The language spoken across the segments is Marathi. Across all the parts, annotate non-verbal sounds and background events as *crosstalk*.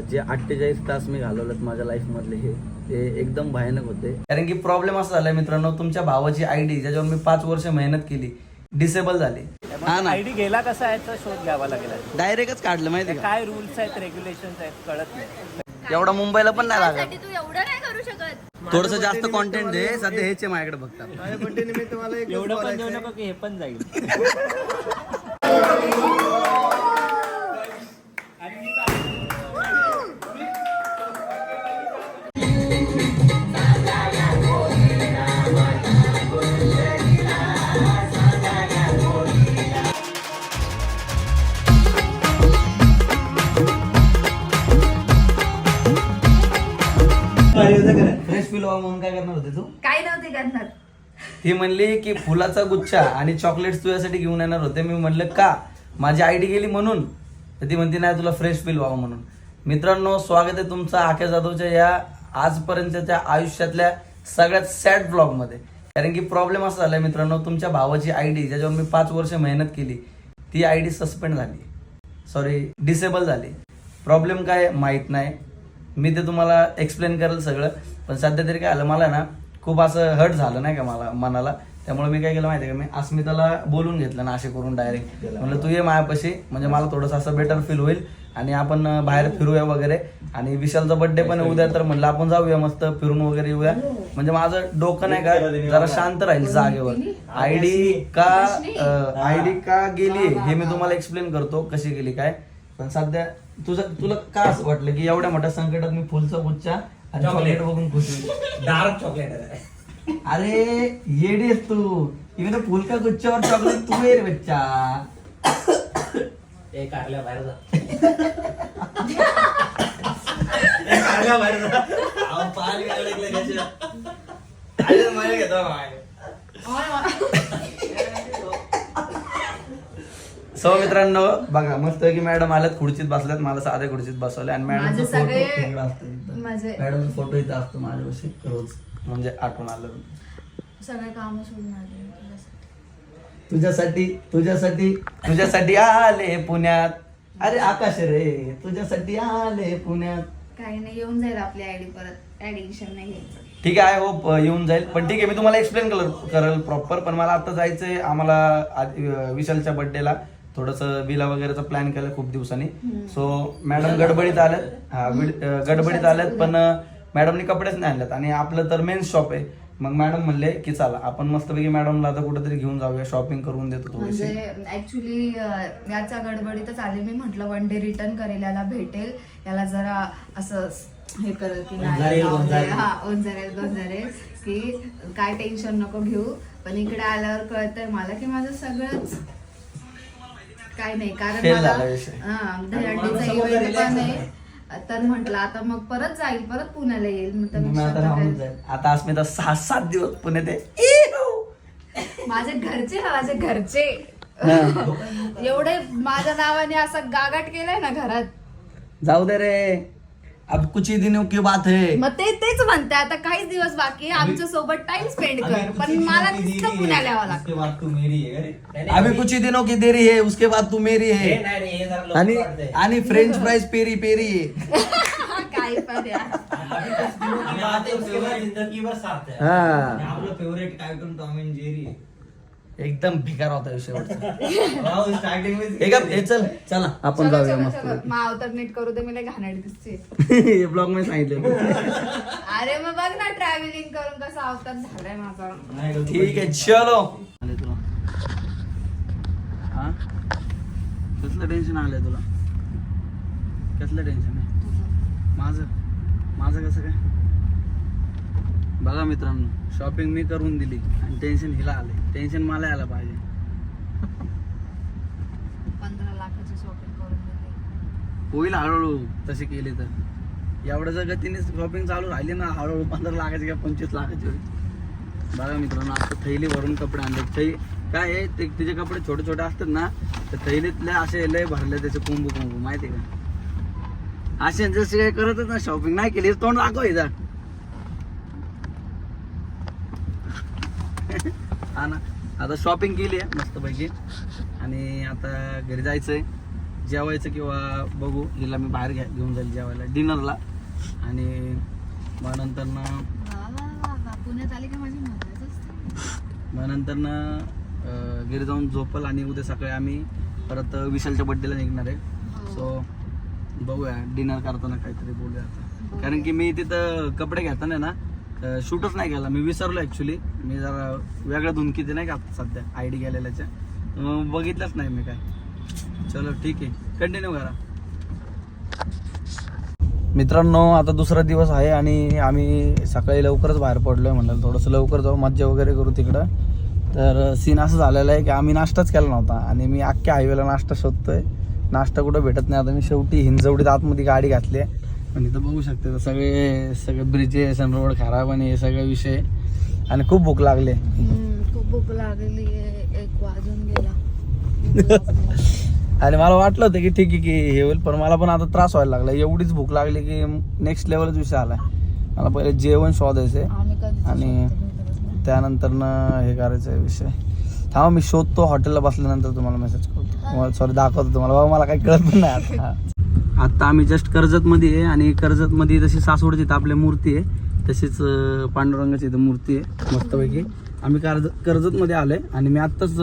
जे अठ्ठेचाळीस तास मी घालवलेत माझ्या लाईफमधले हे ते एकदम भयानक होते. कारण की प्रॉब्लेम असा झालाय मित्रांनो तुमच्या भावाची आयडी ज्याच्यावर मी पाच वर्ष मेहनत केली डिसेबल झाली. हा ना. आयडी गेला कसा आहे याचा शोध घ्यावा लागेल डायरेक्टच काढलं माहिती का? काय रुल्स आहेत रेग्युलेशन आहेत कळत नाही. एवढा मुंबईला पण नाही लागत. त्यासाठी तू एवढं नाही करू शकत. थोडस जास्त कॉन्टेंट दे सध्या हेच आहे माझ्याकडे बघतात. एवढं पण देऊ नको की हे पण जाईल. *laughs* म्हणून काय करणार होते तू? काय नव्हते करणार. ती म्हणली की फुलाचा गुच्छा आणि चॉकलेट्स तुझ्यासाठी घेऊन येणार होते. मी म्हणलं का? माझी आयडी गेली म्हणून? तर ती म्हणते नाही तुला फ्रेश फील व्हावं म्हणून. मित्रांनो स्वागत आहे तुमचं आख्या जाधवच्या या आजपर्यंतच्या आयुष्यातल्या सगळ्यात सॅड ब्लॉगमध्ये कारण की प्रॉब्लेम असा झालाय मित्रांनो तुमच्या भावाची आयडी ज्याच्यावर मी पाच वर्ष मेहनत केली ती आयडी सस्पेंड झाली. सॉरी डिसेबल झाली. प्रॉब्लेम काय? माहीत नाही. मी ते तुम्हाला एक्सप्लेन करेल सगळं. पण सध्या तरी काय आलं मला ना खूप असं हर्ट झालं नाही का मला मनाला. त्यामुळे मी काय केलं माहिती का मी अस्मिताला बोलून घेतलं ना असे करून डायरेक्ट म्हणलं तू ये मायापाशी म्हणजे मला थोडंसं असं बेटर फील होईल आणि आपण बाहेर फिरूया वगैरे. आणि विशालचा बर्थडे पण उद्या तर म्हणलं आपण जाऊया मस्त फिरून वगैरे येऊया. म्हणजे माझं डोकं नाही का जरा शांत राहील जागेवर. आयडी का आयडी का गेली हे मी तुम्हाला एक्सप्लेन करतो कशी गेली काय. पण सध्या तुझं तुला का असं वाटलं की एवढ्या मोठ्या संकटात मी फुलचा गुच्छा चॉकलेट बघून खुश होईल. डार्क चॉकलेट अरे येडी आहेस तू. इकडे फुल का गुच्छावर चॉकलेट तू ये रे बच्चा. एक कारल्या बाहेर जा. कारल्या बाहेर जा. सो मित्रांनो बघा मस्त की मॅडम आल्यात खुर्चीत बसल्यात मला साध्या खुर्चीत बसवल्या आणि मॅडम माझे फोटो सगळे- इथं. माझे मॅडमचा फोटो इथं असतो माझ्यापाशी रोज म्हणजे आठवण आलं. सगळे काम सोडून आले तुझ्यासाठी. तुझ्यासाठी तुझ्यासाठी आले पुण्यात. अरे आकाश रे तुझ्यासाठी आले पुण्यात. काही नाही येऊन जाईल आपली आयडी परत. ऍडिशन नाही घ्यायचं. ठीक आहे आय होप येऊन जाईल. पण ठीक आहे मी तुम्हाला एक्सप्लेन करेल करेल प्रॉपर पण मला आता जायचंय आम्हाला अं, विशालच्या बर्थडेला थोडंसं विला वगैरेचा प्लॅन केलं खूप दिवसांनी. सो मॅडम गडबडीत आल्यात हा गडबडीत आल्यात पण मॅडमनी कपडेच नाही आणल्यात आणि आपलं तर मेन शॉप आहे. मग मॅडम म्हणले की चला आपण मस्तपैकी मॅडमला आता कुठेतरी घेऊन जाऊया शॉपिंग करून देतो थोडीशी. म्हणजे ऍक्च्युली याच्या गडबडीतच आले मी. म्हटलं वन डे रिटर्न करेल याला भेटेल. याला जरा असं हे करेल की नाही. हा ओंजारेल गोंजारेल की काय टेन्शन नको घेऊ. पण इकडे आल्यावर कळतंय मला की माझं सगळंच काय नाही. कारण Fail मला झाला विषय. हा दहीहंडीचा इव्हेंट पण आहे. तर म्हटलं आता मग परत जाईल परत पुण्याला येईल. मग मी आता आता राहून काय- जाईल. आता अस्मिता सहा सात दिवस पुण्यात आहे. माझे घरचे ना माझे घरचे. एवढे माझ्या नावाने असं गागाट केलंय ना घरात. जाऊ दे रे. अब कुछ ही दिनों की बात है। मग ते तेच म्हणते आता काहीच दिवस बाकी आहे आमच्यासोबत टाइम स्पेंड कर पण मला नुसतं पुण्याला यावं लागतं. अभी कुछ ही दिनों की देरी है उसके बाद तू मेरी है। आणि आणि फ्रेंच फ्राईज पेरी पेरी आहे काय पण यार. जिंदगीवर साथ है। हा। आपलं favourite cartoon Tom and Jerry एकदम भिकार होता विषय स्टार्टिंग हे चल. चला. आपण चलो, जाऊया मस्त अवतार नीट करू दे मला घाणेरडी दिसते. *laughs* हे ब्लॉगमध्ये सांगितलं *laughs* अरे मग बघ ना ट्रॅव्हलिंग करून कसा अवतार झालाय माझा. ठीक आहे चलो. आले तुला. हा? कसलं टेन्शन आलंय तुला? कसलं टेन्शन आहे? माझं? माझं कसं काय? बघा मित्रांनो शॉपिंग मी करून दिली आणि टेन्शन हिला आले टेन्शन मला यायला पाहिजे. पंधरा लाखाची शॉपिंग करून दिली. होईल हळूहळू तशी केली तर. एवढ्या जर गतीने शॉपिंग चालू राहिली ना हळूहळू पंधरा लाखाची किंवा पंचवीस लाखाची होईल. बघा मित्रांनो आता थैली भरून कपडे आणले. थै काय आहे? ते तिचे कपडे छोटे छोटे असतात ना तर थैलीतले असे लय भरले त्याचे कुंभू कुंभू माहिती का? असे जसे काही करतच ना शॉपिंग नाही केली तोंड दाखव इथं. हा ना. आता शॉपिंग केली आहे मस्तपैकी. आणि आता घरी जायचंय. जेवायचं किंवा बघू. हिला मी बाहेर घ्या घेऊन जाईल जेवायला. डिनरला आणि मग नंतर ना पुण्यात आली का माझी मग नंतर ना घरी जाऊन झोपल आणि उद्या सकाळी आम्ही परत विशालच्या बड्डेला निघणार आहे. सो बघूया. डिनर करताना काहीतरी बोलूया आता. कारण की मी तिथं कपडे घेताना ना शूटच नाही केला. मी विसरलो ॲक्च्युली मी जरा वेगळ्या धुनकीत नाही का आता सध्या आय डी गेलेल्याच्या. मग बघितलंच नाही मी काय. चलो ठीक आहे. कंटिन्यू करा. मित्रांनो आता दुसरा दिवस आहे आणि आम्ही सकाळी लवकरच बाहेर पडलोय म्हणलं थोडंसं लवकर जाऊ मज्जा वगैरे करू तिकडं. तर सीन असं झालेलं आहे की आम्ही नाश्ताच केला नव्हता आणि मी अख्ख्या हायवेला नाश्ता शोधतोय. नाश्ता कुठं भेटत नाही. आता मी शेवटी हिंजवडीत आतमध्ये गाडी घातली आहे. आणि इथं बघू शकते सगळे सगळे ब्रिजेस आणि रोड खराब आणि हे सगळे विषय. आणि खूप भूक लागली. खूप भूक लागली एक वाजून गेला. *laughs* आणि मला वाटलं होतं की ठीक आहे की हे होईल पण मला पण आता त्रास व्हायला लागला. एवढीच भूक लागली की नेक्स्ट लेवलच विषय आला. मला पहिले जेवण शोधायचे आम्ही कधी आणि त्यानंतर हे करायचं विषय. थांबा मी शोधतो हॉटेलला बसल्यानंतर तुम्हाला मेसेज करतो सॉरी दाखवतो तुम्हाला. बाबा मला काही कळत पण नाही आता. हा. *laughs* आता आम्ही जस्ट कर्जतमध्ये आहे आणि कर्जतमध्ये तशी सासवडची इथं आपली मूर्ती आहे. तशीच पांडुरंगाची इथं मूर्ती आहे मस्तपैकी. आम्ही कर्ज कर्जतमध्ये आलोय आणि मी आत्ताच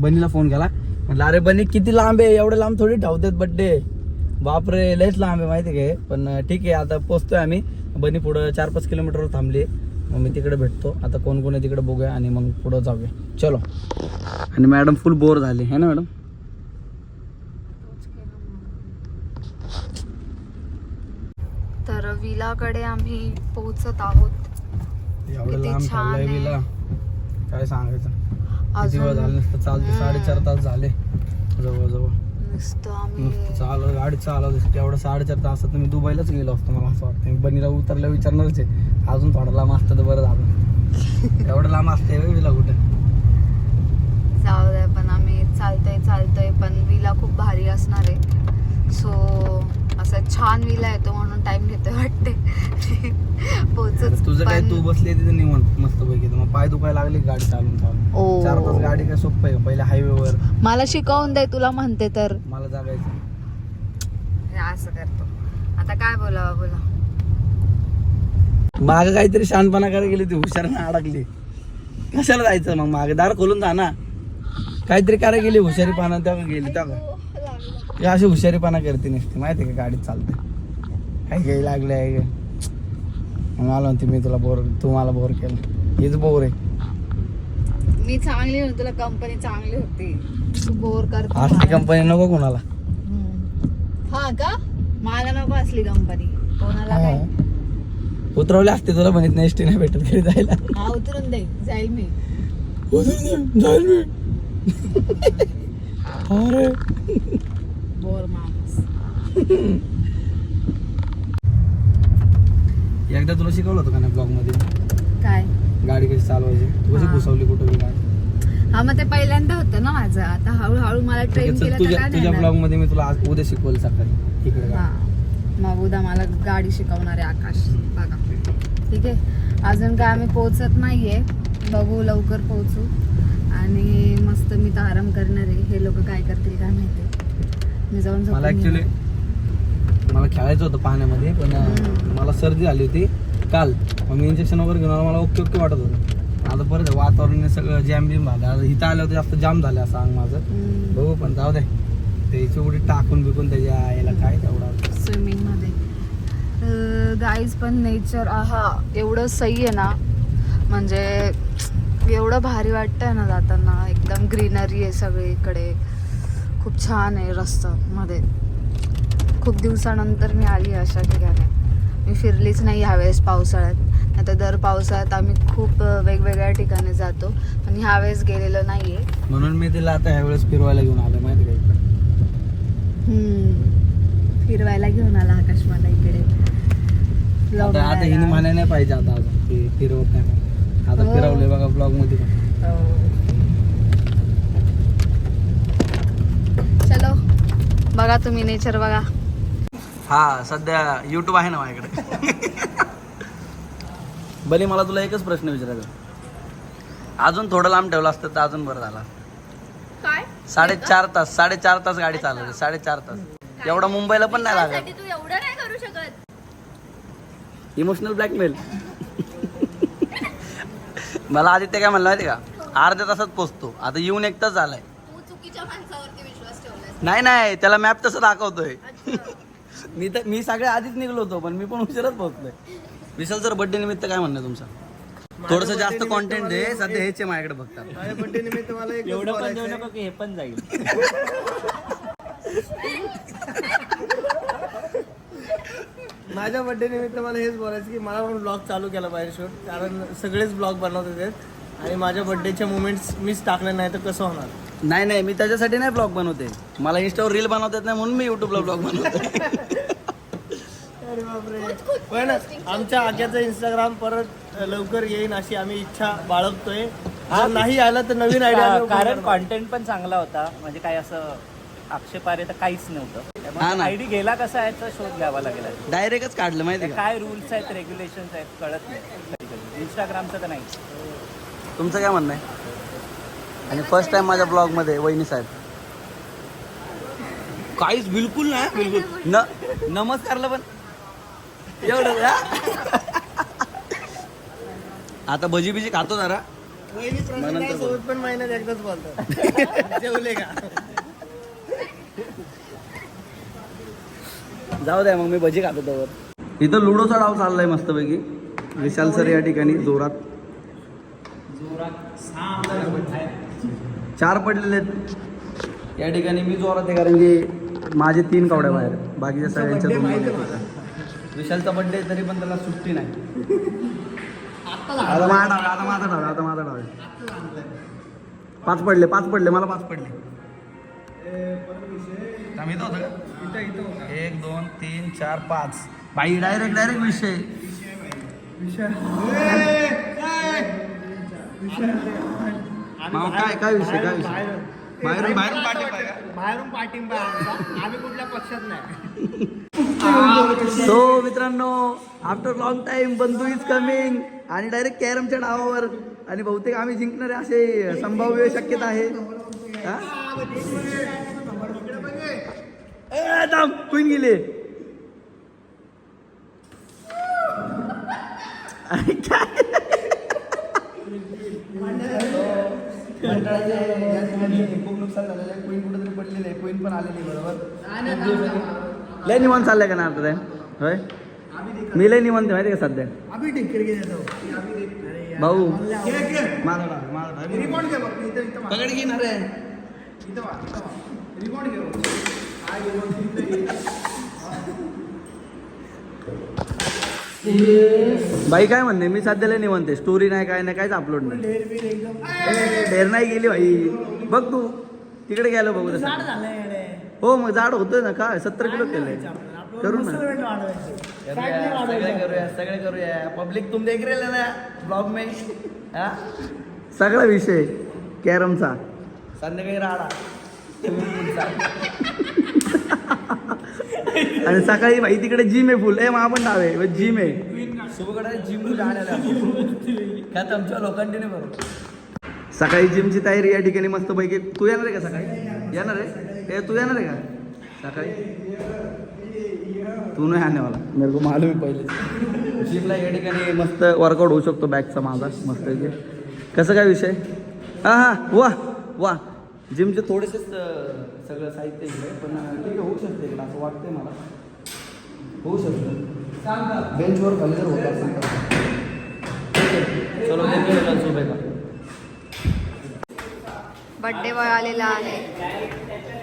बनीला फोन केला. म्हटलं अरे बनी किती लांब आहे? एवढे लांब थोडी ठेवतात बड्डे बापरे लयच लांब आहे माहिती आहे काय पण ठीक आहे आता पोचतोय आम्ही. बनी पुढं चार पाच किलोमीटरवर थांबली मग मी तिकडे भेटतो. आता कोण कोण आहे तिकडे बघूया आणि मग पुढं जाऊया. चलो. आणि मॅडम फुल बोर झाली. है ना मॅडम तर विलाकडे आम्ही पोहोचत आहोत. एवढं किती छान आहे. काय सांगायचं? अजून झाले नसतं चालते. साडेचार तास झाले. जवळजवळ. नुसतं आम्ही नुसतं चालव गाडी चालवत तेवढं साडेचार तासात मी दुबईलाच गेलो असतो मला असं वाटतं मी बनीला उतरल्या विचारणारच आहे. अजून थोडा लांब असतं तर बरं झालं. *laughs* एवढं लांब असते विला कुठे? जाऊ द्या पण आम्ही चालतोय चालतोय पण विला खूप भारी असणार आहे. सो असं छान विला येतो म्हणून टाइम घेतोय वाटते. पोचच तुझं काय तू बसली तिथे निवंत मस्त पैकी मग पाय दुखायला लागले गाडी चालून चालून. चार तास गाडी काय सोपं आहे? पहिले हायवेवर मला शिकवून दे तुला म्हणते तर. मला जागायचं. हे असं करतो. आता काय बोलावा बोला. माग काहीतरी शानपणा करायला गेली ती हुशारीनं अडकली. कशाला जायचं मग मागे? दार खोलून जा ना. काहीतरी करायला गेली हुशारीपणा तेव्हा गेली तेव्हा. हे अशी हुशारीपणा करते नसते. माहिती आहे का गाडीत चालते. काही काही लागले आहे मग मला म्हणते मी तुला बोर तू मला बोर केलं. हेच बोर आहे. मी चांगली होती तुला कंपनी चांगली होती. तू बोर करतो असली मला. कंपनी नको कोणाला. हम्म. हा का? मला नको असली कंपनी कोणाला काय उतरवले असते तुला म्हणत नाही एसटी नाही भेटत घरी जायला. हा उतरून दे. जाईल मी. जाईल मी. *laughs* अरे. बोर माणूस. एकदा तुला शिकवलं होतं का नाही ब्लॉगमध्ये काय? गाडी कशी चालवायची? तू कशी. घुसवली कुठं गाडी? हा मग ते पहिल्यांदा होतं ना माझं. आता हळूहळू मला ट्रेन केलं तुझ्या ब्लॉगमध्ये मी तुला आज उद्या शिकवलं सकाळी. इकडे हा. मग उद्या मला गाडी शिकवणार आहे आकाश. बघा. ठीक आहे? अजून काय आम्ही पोहोचत नाहीये. बघू लवकर पोहोचू. आणि मस्त मी तर आराम करणार आहे. हे लोक काय करतील काय माहिती. मी जाऊन मला झोपून ऍक्च्युली. मला खेळायचं होतं पाण्यामध्ये पण हम्म. मला सर्दी आली होती काल. मग मी इंजेक्शन वगैरे घेऊन आलो मला ओके ओके वाटत होतं. आता परत वातावरण हे सगळं जॅम बिम झालं. आता इथं आलं होतं जास्त जाम झालं असं अंग माझं. हम्म. बघू पण जाऊ दे. त्याची उडी टाकून बिकून त्याच्या याला काय तेवढा. स्विमिंगमध्ये गाईज पण नेचर आहा एवढं सही आहे ना. म्हणजे एवढं भारी वाटतंय ना जाताना. एकदम ग्रीनरी आहे सगळीकडे. खूप छान आहे रस्ता मध्ये खूप दिवसानंतर मी आली अशा ठिकाणी. मी फिरलीच नाही ह्यावेळेस पावसाळ्यात. आता दर पावसाळ्यात आम्ही खूप वेगवेगळ्या ठिकाणी जातो. पण ह्यावेळेस गेलेलो नाही आहे म्हणून मी तिला आता ह्यावेळेस फिरवायला घेऊन आलो माहिती का इकडं? फिरवायला घेऊन आला आकाश मला इकडे. आता आता हिने लोणावळ्याला. म्हणाय नाही पाहिजे आता अजून की फिरवत नाही म्हणून. आता हो. फिरवले बघा ब्लॉगमध्ये पण. चलो बघा तुम्ही नेचर बघा. हा सध्या युट्यूब आहे ना माझ्याकडे. बली मला तुला एकच प्रश्न विचारायचा अजून थोडं लांब ठेवलं असतं तर अजून बरं झाला. काय? साडेचार तास साडेचार तास गाडी चालवते साडेचार तास. एवढा मुंबईला पण नाही लागत. त्यासाठी तू एवढं नाही करू शकत. इमोशनल ब्लॅकमेल मला आदित्य काय म्हणलं माहिती का? अर्ध्या तासात पोचतो. आता येऊन एक तास झालाय. चुकीच्या माणसावरती नाही नाही त्याला मॅप तसं दाखवतोय. मी तर मी सगळ्या आधीच निघलो होतो पण मी पण उशिराच पोहोचलोय. विशाल सर बर्थडे निमित्त काय म्हणणं आहे तुमचं? थोडस जास्त कॉन्टेंट दे सध्या हेच आहे माझ्याकडे बघता माझ्या बड्डे निमित्त मला एक एवढं पण देऊ नको की हे पण जाईल. माझ्या बड्डे निमित्त मला हेच बोलायचं की मला पण ब्लॉग चालू केला पाहिजे शूट कारण सगळेच ब्लॉग बनवत आहेत आणि माझ्या बड्डेचे मुमेंट्स मीच टाकले नाही तर कसं होणार? नाही नाही मी त्याच्यासाठी नाही ब्लॉग बनवते. मला इंस्टावर रील बनवता येत नाही म्हणून मी युट्यूबला ब्लॉग बनवतो. पण आमच्या आग्याचं इंस्टाग्राम परत लवकर येईन अशी आम्ही इच्छा बाळगतोय. जर नाही आलं तर नवीन आयडिया कारण कॉन्टेंट पण चांगला होता. म्हणजे काय असं आक्षेपार्ह तर काहीच नव्हतं. हा ना. आयडी गेला कसा याचा शोध घ्यावा लागेल. आधी. डायरेक्टच काढलं माहिती का? काय रूल्स आहेत रेग्युलेशन्स आहेत कळत नाही. इंस्टाग्रामचं तर नाही. तुमचं काय म्हणणं आहे? आणि फर्स्ट टाइम माझ्या ब्लॉगमध्ये वहिनी साहेब. काहीच बिलकुल नाही बिलकुल. न नमस्कारला पण. एवढं? आता भजी बिजी खातो जरा. पण महिन्यात एकदाच बोलतात *laughs* जेवले का? जाऊ द्या मग मी भजी खातो त्यावर इथं लुडोचा डाव चाललाय मस्तपैकी. विशाल सर या ठिकाणी जोरात. चार पडलेले आहेत. या ठिकाणी मी जोरात आहे कारण की माझे तीन कवड्या बाहेर. बाकीच्या सगळ्यांच्या दोन दोन आहेत. विशालचा बड्डे तरी पण त्याला सुट्टी नाही. आता माझा डाव आहे, आता माझा डाव आहे, आता माझा डाव आहे. पाच पडले पाच पडले मला पाच पडले. होतं का? एक दोन तीन चार पाच. बाई डायरेक्ट डायरेक्ट विषय. काय काय विषय काय विषय बाहेरून बाहेरून पाठिंबा आहे का? बाहेरून पाठिंबा आहे आमचा. आम्ही कुठल्या पक्षात नाही *laughs* सो मित्रांनो आफ्टर लॉंग टाइम बंधू इज कमिंग आणि डायरेक्ट कॅरमच्या डावावर आणि बहुतेक आम्ही जिंकणारे असे संभाव्य शक्यता आहे हा? ए, थांब, queen गेली काय? मंडळाचे या ठिकाणी खूप नुकसान झालेलं आहे. क्वीन कुठेतरी पडलेली आहे. क्वीन पण आलेली आहे, बरोबर? लय निवांत चाललंय का ना आता ते? होय? मी लय निवांत माहिती का सध्या? आम्ही भाऊ. घे बघ इथं इथं. पकड घेणार आहे इथं घे बघ. हा रिमोट इथं घे. बाई काय म्हणणे मी सध्याला निवांत आहे. स्टोरी नाही काय नाही काहीच अपलोड नाही. ढेर नाही गेली भाई बघ तू. तिकडे गेलो बघू तसं. हो मग जाड होतोय ना काय? सत्तर किलो केलंय. करू ना. नाही सगळे. करूया सगळे करूया. पब्लिक तुम देख ना ब्लॉग में. हा? सगळा विषय कॅरमचा. संध्याकाळी राडा. आणि सकाळी भाई तिकडे जिम आहे फुल ए मा पण नाव आहे. जिम आहे जिम काय तुमच्या लोकांनी नाही बरोबर सकाळी जिमची तयारी या ठिकाणी मस्त पैकी. तू येणार आहे का सकाळी? येणार आहे? तू येणार आहे का? सकाळी? तू नाही आणे मला. मेरे को मालूम आहे पहिले. जिमला या ठिकाणी मस्त वर्कआउट होऊ शकतो बॅकचा माझा. मस्त कसं काय विषय? हां हां वा वा. जिमचे थोडेसेच अं, सगळं साहित्य इकडे पण ठीक आहे होऊ शकते इकडं असं वाटतंय मला. होऊ शकतं. बेंचवर खाली जर होत असेल तर. ठीक आहे चलो देखील सुबह का? बड्डे बॉय आलेला आहे.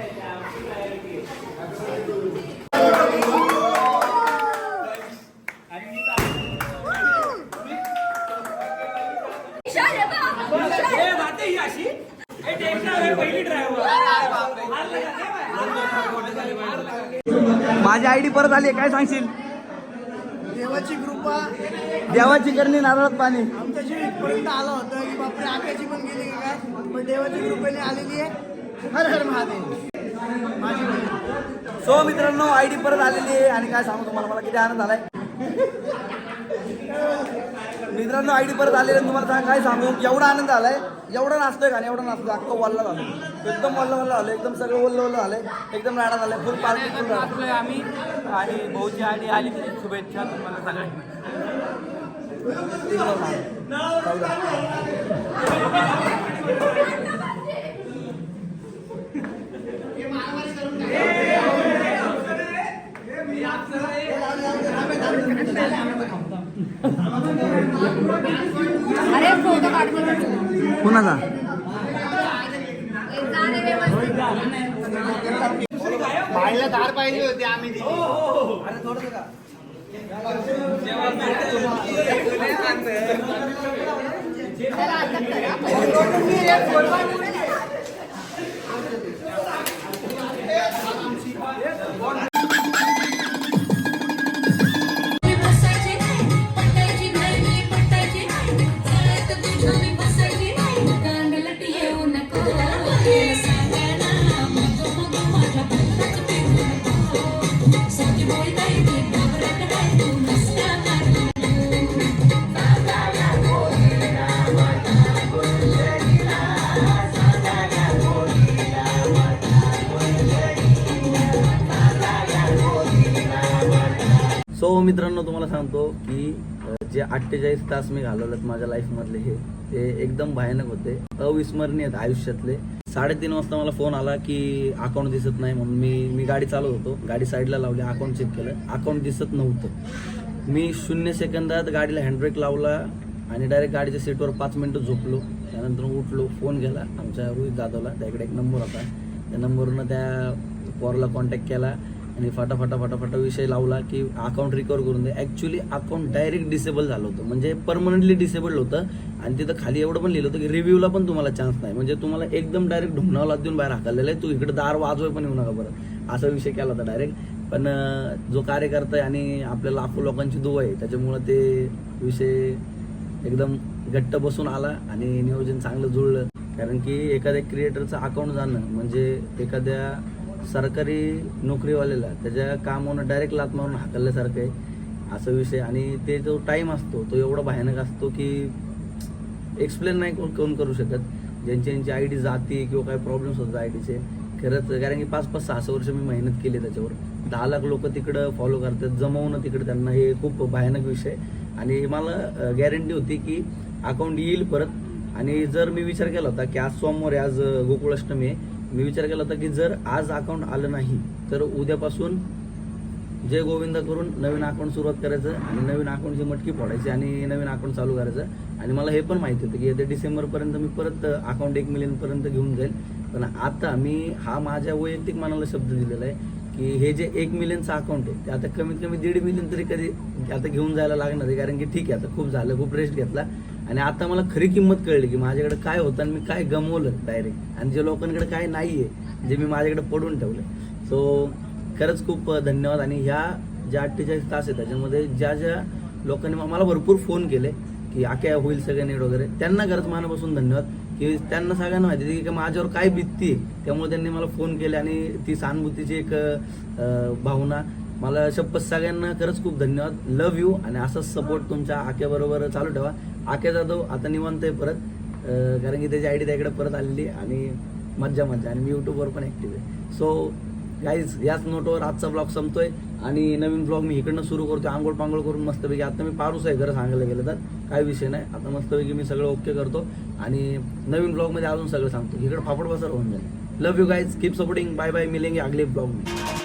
माझी आयडी परत आली आहे, काय सांगशील? देवाची कृपा. देवाची करणी नारळात पाणी. आमच्याशी इथपर्यंत आलं होतं की बापरे आकाशी पण गेली का काय? पण देवाची कृपेने आलेली आहे. हर हर महादेव. माझी. सो मित्रांनो आयडी परत आलेली आहे आणि काय सांगू तुम्हाला? मला किती आनंद झालाय. मित्रांनो आयडी परत आलेले. तुम्हाला सांग- काय सांगू? एवढा आनंद आलाय. एवढा नाचतोय का एवढा नाचतोय. अख्खा वल्ला झालं एकदम वल्ल वल्ल झालं एकदम सगळं वल्ल वल्ल झालंय. एकदम राडा झालाय. फुल पार्टी फुल नाचलोय आम्ही. आणि भाऊची आणि आली शुभेच्छा तुम्हाला सगळ्यांना एकदम राडा. जाऊ द्या. अरे फोटो कुणाचा? बाईला दार पाहिजे होते आम्ही दिली. मित्रांनो तुम्हाला सांगतो की जे अठ्ठेचाळीस तास मी घालवलेत माझ्या लाईफमधले हे ते एकदम भयानक होते. अविस्मरणीय आहेत आयुष्यातले. साडेतीन वाजता मला फोन आला की अकाउंट दिसत नाही म्हणून मी मी गाडी चालवत होतो. गाडी साईडला लावली अकाउंट चेक केलं. अकाउंट दिसत नव्हतं. मी शून्य सेकंदात गाडीला हँडब्रेक लावला आणि डायरेक्ट गाडीच्या सीटवर पाच मिनटं झोपलो. त्यानंतर उठलो फोन केला आमच्या रोहित जाधवला त्याकडे एक नंबर होता. त्या नंबरनं त्या पोरला कॉन्टॅक्ट केला. आणि फटाफटा फटाफटा विषय लावला की अकाउंट रिकवर करून दे. ॲक्च्युली अकाउंट डायरेक्ट डिसेबल झालं होतं. म्हणजे परमनंटली डिसेबल होतं. आणि तिथं खाली एवढं पण लिहिलं होतं की रिव्ह्यूला पण तुम्हाला चान्स नाही. म्हणजे तुम्हाला एकदम डायरेक्ट ढुंगणावला देऊन बाहेर हाकललेलं आहे. तू इकडे दार वाजवाय पण येऊ नका बरं असा विषय केला होता डायरेक्ट पण जो कार्यकर्ता आहे आणि आपल्या लाखो लोकांची दुवा आहे त्याच्यामुळं ते विषय एकदम घट्ट बसून आला आणि नियोजन चांगलं जुळलं. कारण की एखाद्या क्रिएटरचं अकाउंट जाणं म्हणजे एखाद्या सरकारी नोकरीवाल्याला त्याच्या कामावरून डायरेक्ट लात मारून हाकलल्यासारखं आहे. असा विषय. आणि ते जो टाईम असतो तो एवढा भयानक असतो की एक्सप्लेन नाही कोण कोण करू शकत. ज्यांची ज्यांची आय डी जाती किंवा काही प्रॉब्लेम्स होतात आय डीचे खरंच कारण की पाच पाच सहा सहा वर्ष मी मेहनत केली त्याच्यावर. दहा लाख लोक तिकडं फॉलो करतात जमवणं तिकडं त्यांना हे खूप भयानक विषय. आणि मला गॅरंटी होती की अकाउंट येईल परत. आणि जर मी विचार केला होता की आज सोमवार आज गोकुळाष्टमी आहे मी विचार केला होता की जर आज अकाउंट आलं नाही तर उद्यापासून जय गोविंदा करून नवीन अकाउंट सुरुवात करायचं आणि नवीन अकाउंटची मटकी फोडायची आणि नवीन अकाउंट चालू करायचं. आणि मला हे पण माहिती होतं की येत्या डिसेंबरपर्यंत मी परत अकाउंट एक मिलियनपर्यंत घेऊन जाईल. पण आता मी हा माझ्या वैयक्तिक मनाला शब्द दिलेला आहे की हे जे एक मिलियनचं अकाउंट आहे ते आता कमीत कमी दीड मिलियन तरी कधी आता घेऊन जायला लागणार आहे. कारण की ठीक आहे आता खूप झालं खूप रेस्ट घेतला. आणि आता मला खरी किंमत कळली की माझ्याकडे काय होतं आणि मी काय गमवलं डायरेक्ट आणि जे लोकांकडे काय नाही आहे जे मी माझ्याकडे पडून ठेवलं सो खरंच खूप धन्यवाद. आणि ह्या ज्या अठ्ठेचाळीस तास आहेत त्याच्यामध्ये ज्या ज्या लोकांनी मला भरपूर फोन केले की आक्या होईल सगळं नीट वगैरे त्यांना खरंच मनापासून धन्यवाद. की त्यांना सगळ्यांना माहिती आहे की माझ्यावर काय भीती आहे त्यामुळे त्यांनी मला फोन केले. आणि ती सहानुभूतीची एक भावना मला शपथ सगळ्यांना खरंच खूप धन्यवाद. लव्ह यू आणि असाच सपोर्ट तुमच्या आक्याबरोबर चालू ठेवा. आक्या जाधव आता निवांत आहे परत. कारण की त्याची आय डी त्याकडे परत आलेली आहे आणि मज्जा मज्जा. आणि मी यूट्यूबवर पण ॲक्टिव्ह आहे. सो गाईज याच नोटवर आजचा ब्लॉग संपतोय. आणि नवीन ब्लॉग मी इकडनं सुरू करतो आंघोळ पांघोळ करून मस्तपैकी. आता मी पारूस आहे घरं सांगायला गेलं तर. काय विषय नाही. आता मस्तपैकी मी सगळं ओके करतो. आणि नवीन ब्लॉगमध्ये अजून सगळं सांगतो. इकडं फापड बसर होऊन जाईल. Love you guys keep supporting bye bye मिलेंगे अगले ब्लॉग मी